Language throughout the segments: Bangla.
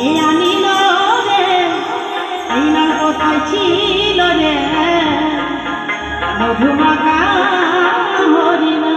এ আনিল রে আইনার কোথায় ছিল রে। মধুমাকা হরিণা।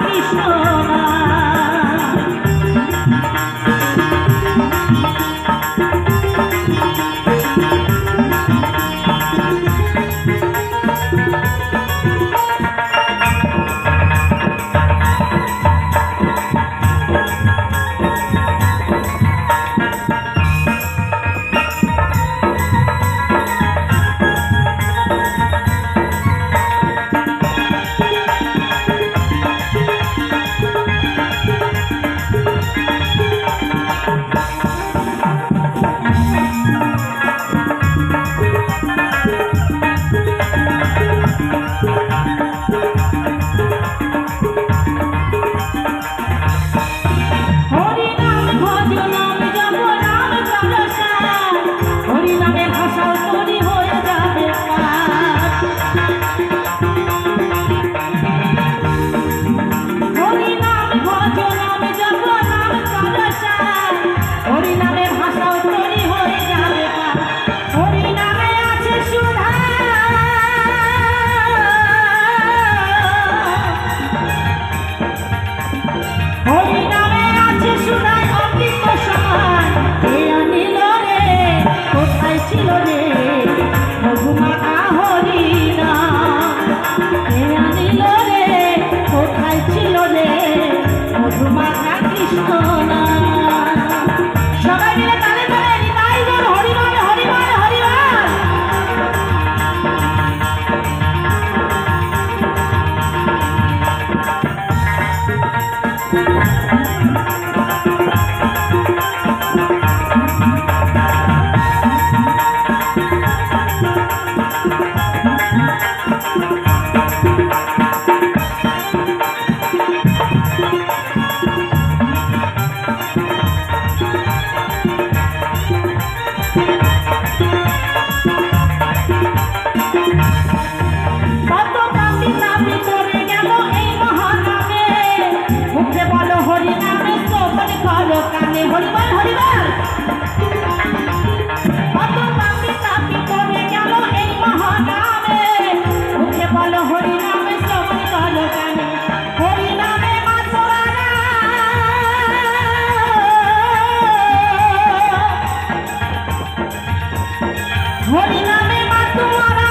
কৃষ্ণ নামে ভাষা আর কৃষ্ণ না হরি নামে মা তোমারা।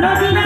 Los